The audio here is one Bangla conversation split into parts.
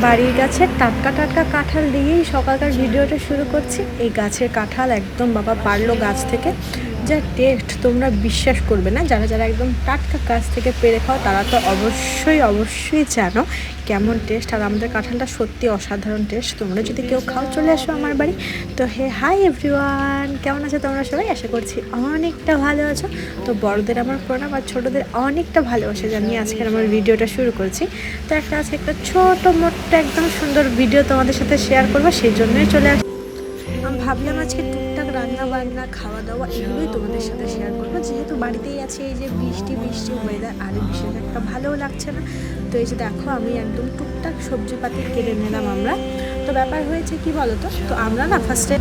বাড়ির গাছের টাটকা টাটকা কাঁঠাল দিয়েই সকালকার ভিডিওটা শুরু করছি। এই গাছের কাঁঠাল একদম বাবা পারল গাছ থেকে। যা টেস্ট তোমরা বিশ্বাস করবে না। যারা যারা একদম টাটকা গাছ থেকে পেরে খাও, তারা তো অবশ্যই অবশ্যই জানো কেমন টেস্ট আর আমাদের কাঁঠালটা সত্যি অসাধারণ টেস্ট তোমরা যদি কেউ খাও, চলে আসো আমার বাড়ি। তো হে হাই এভরিওয়ান কেমন আছো তোমরা সবাই? আশা করছি অনেকটা ভালো আছো। তো বড়দের আমার প্রণাম আর ছোটোদের অনেকটা ভালোবাসা জানিয়ে আজকের আমার ভিডিওটা শুরু করছি। তো একটা আছে একটা ছোটো মোট্ট একদম সুন্দর ভিডিও তোমাদের সাথে শেয়ার করব, সেই জন্যই চলে আস আমি ভাবলাম আজকে টুকটাক রান্না বান্না, খাওয়া দাওয়া এগুলোই তোমাদের সাথে শেয়ার করব। যেহেতু বাড়িতেই আছে এই যে বৃষ্টি বৃষ্টি ওয়েদার আর বিশেষ একটা ভালোও লাগছে না। তো এই যে দেখো, আমি একদম টুকটাক সবজিপাতি কেটে নিলাম আমরা। তো ব্যাপার হয়েছে কি বলো তো তো আমরা না ফার্স্টে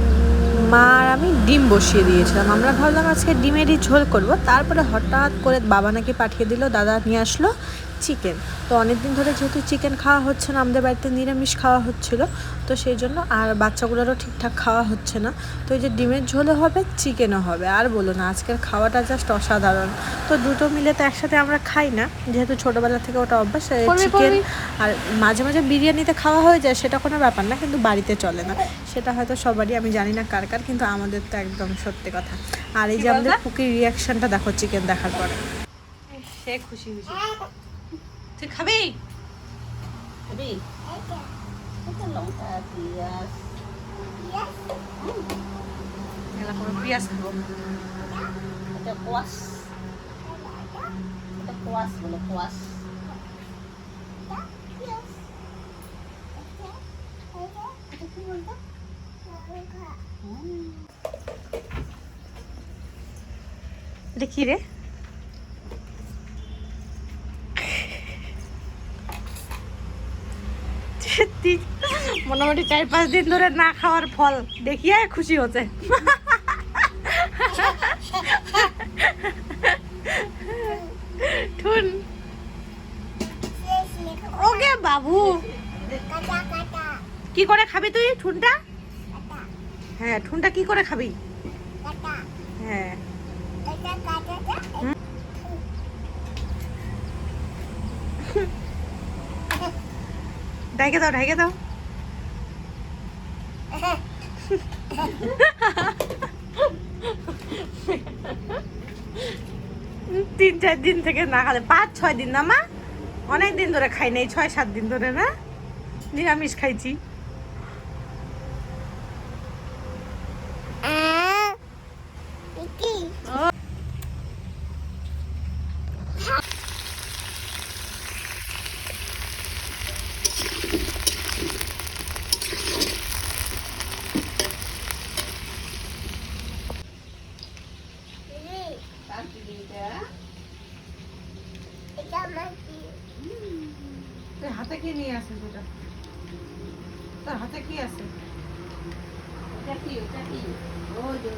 মা আর আমি ডিম বসিয়ে দিয়েছিলাম। আমরা ভাবলাম আজকে ডিমেরই ঝোল করব। তারপরে হঠাৎ করে বাবা নাকি পাঠিয়ে দিল, দাদা নিয়ে আসলো। চিকেন তো অনেক দিন ধরে যেহেতু চিকেন খাওয়া হচ্ছে না আমাদের বাড়িতে নিরামিষ খাওয়া হচ্ছিল তো সেই জন্য আর বাচ্চাগুলোরও ঠিকঠাক খাওয়া হচ্ছে না। তো এই যে ডিমের ঝোলও হবে চিকেনও হবে আর বলো না আজকের খাওয়াটা জাস্ট অসাধারণ। তো দুটো মিলে তো একসাথে আমরা খাই না যেহেতু ছোটোবেলা থেকে ওটা অভ্যাস চিকেন আর মাঝে মাঝে বিরিয়ানিতে খাওয়া হয়ে যায় সেটা কোনো ব্যাপার না কিন্তু বাড়িতে চলে না। সেটা হয়তো সবারই আমি জানি না কার কার কিন্তু আমাদের তো একদম সত্যি কথা। আর এই যে আমাদের কুকির রিয়াকশনটা দেখো চিকেন দেখার পরে। সে খুশি খুশি। তুই খাবি? খাবি? লঙ্কা পেঁয়াজ এলা কোনো পেঁয়াজ খাব। এটা কোয়াশ। এটা কোয়াশ বলে কোয়াশ। এটা কি রে সত্যি মোটামুটি চার পাঁচ দিন ধরে না খাওয়ার ফল দেখিয়ে খুশি হচ্ছে। ওকে বাবু। কি করে খাবি তুই ঠুনটা? হ্যাঁ ঠুনটা কি করে খাবি? হ্যাঁ। ঢাইকে দাও ঢাইকে দাও। তিন চার দিন থেকে না খালে, পাঁচ, ছয় দিন না মা? অনেক দিন ধরে খাই নাই, ছয়, সাত দিন ধরে না? নিরামিষ খাইছি তার দিদি এটা তোর হাতে কি নিয়ে আসে দুটা? তোর হাতে কি আছে? ওটা কি ওটা কি? ওই যে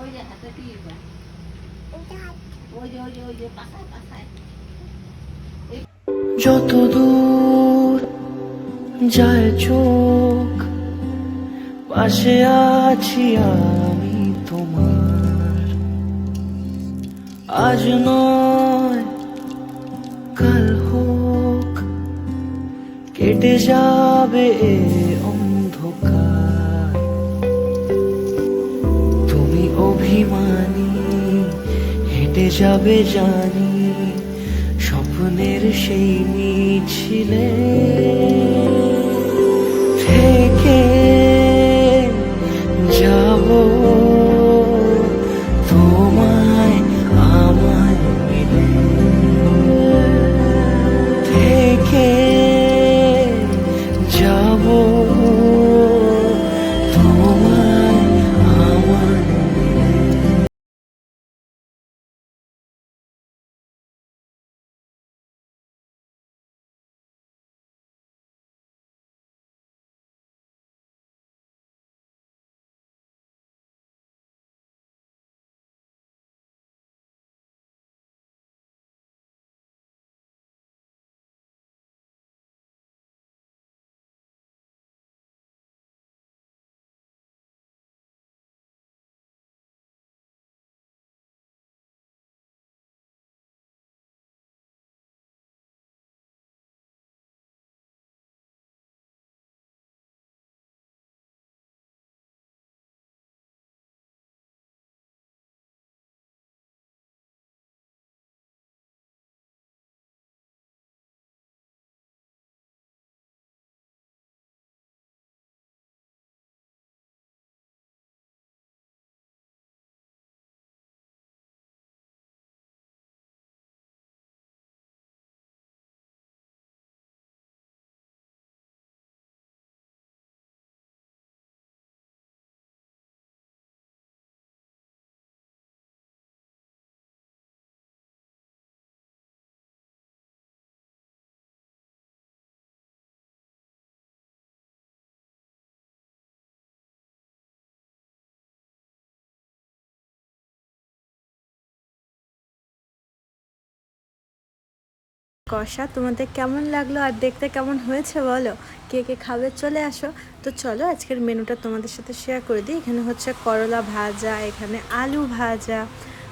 ওই যে। হাতে কি ওই যে ওই যে ওই যে পাশায় পাশায়। যত দূর যায় চোখ পাশে আছি আমি তোমার। আজ নয় কেটে যাবে অন্ধকার। তুমি অভিমানী হেঁটে যাবে জানি স্বপ্নের সেই মিছিলে। থেকে কষা, তোমাদের কেমন লাগল আর দেখতে কেমন হয়েছে বলো? কে কে খাবে চলে আসো। তো চলো, আজকের মেনুটা তোমাদের সাথে শেয়ার করে দিই। এখানে হচ্ছে করলা ভাজা, এখানে আলু ভাজা,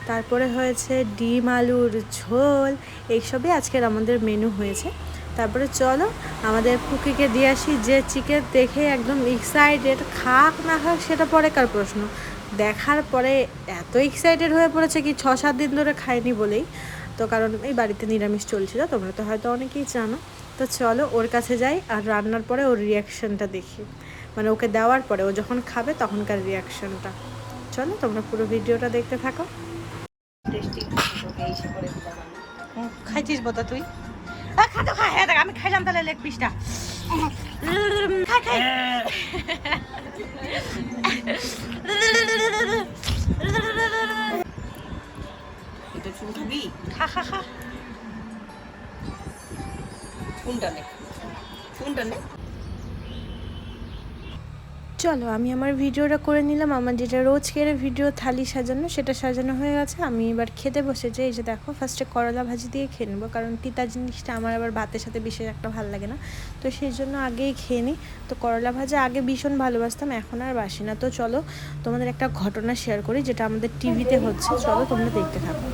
তারপরে হয়েছে ডিম, আলুর ঝোল, এইসবই আজকের আমাদের মেনু হয়েছে। তারপরে চলো, আমাদের কুকিকে দিয়ে আসি যে চিকেন দেখে একদম এক্সাইটেড খাক না খাক সেটা পরেকার প্রশ্ন? দেখার পরে এত এক্সাইটেড হয়ে পড়েছে কি ছ সাত দিন ধরে খায়নি বলেই। তো কারণ এই বাড়িতে নিরামিষ চলছিল তোমরা তো হয়তো অনেকেই জানো। তো চলো ওর কাছে যাই আর রান্নার পরে ওর রিয়াকশনটা দেখি। মানে ওকে দেওয়ার পরে ও যখন খাবে তখনকার রিয়াকশনটা চলো তোমরা পুরো ভিডিওটা দেখতে থাকো। খাইছিস বোতা তুই? খাতো খা হ্যাঁ দেখ আমি খাইলাম তাহলে লেগ পিসটা খাই। খাই খা খা খা। কোনটা নে? কোনটা নে? চলো, আমি আমার ভিডিওটা করে নিলাম। আমার যেটা রোজকের ভিডিও থালি সাজানো, সেটা সাজানো হয়ে গেছে। আমি এবার খেতে বসেছি। এই যে দেখো ফার্স্টে করলা ভাজি দিয়ে খেয়ে নেব। কারণ তিতা জিনিসটা আমার আবার ভাতের সাথে বিশেষ একটা ভালো লাগে না। তো সেই জন্য আগেই খেয়ে নিই। তো করলা ভাজা আগে ভীষণ ভালোবাসতাম, এখন আর বাসি না। তো চলো, তোমাদের একটা ঘটনা শেয়ার করি, যেটা আমাদের টিভিতে হচ্ছে। চলো, তোমরা দেখতে থাকো।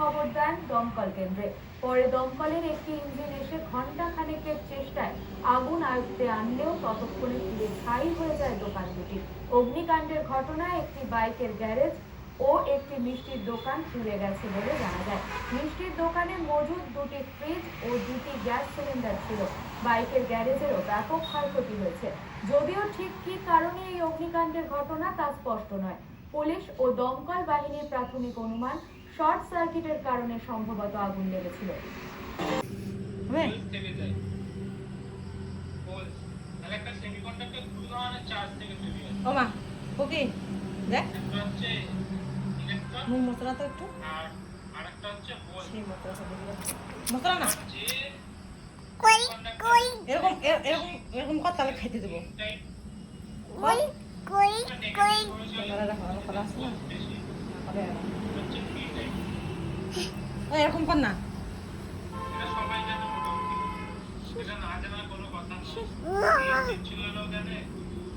খবর দেন দমকল কেন্দ্রে। পরে দমকলের একটি ইঞ্জিন এসে ঘণ্টা খানেকের চেষ্টায় আগুন আয়ত্তে আনলেও ততক্ষণে পুড়ে ছাই হয়ে যায় দোকান দুটি। অগ্নিকাণ্ডের ঘটনায় একটি বাইকের গ্যারেজ ও একটি মিষ্টির দোকান পুড়ে গেছে বলে জানা যায়। মিষ্টির দোকানে মজুদ দুটি ফ্রিজ ও দুটি গ্যাস সিলিন্ডার ছিল। বাইকের গ্যারেজেরও ব্যাপক ক্ষয়ক্ষতি হয়েছে। যদিও ঠিক কী কারণে এই অগ্নিকাণ্ডের ঘটনা তা স্পষ্ট নয়। পুলিশ ও দমকল বাহিনীর প্রাথমিক অনুমান শর্ট সার্কিটের কারণে সম্ভবত আগুন লেগেছিল। ওকে দেখ। মশলা তো একটু। মশলা না? এরকম এরকম তাহলে খাইতে দেবো। হচ্ছে পি টাইপ এরকম কর না। সবাই জানে মোটামুটি এটা না জানার কোনো কথা নেই ছিল জানে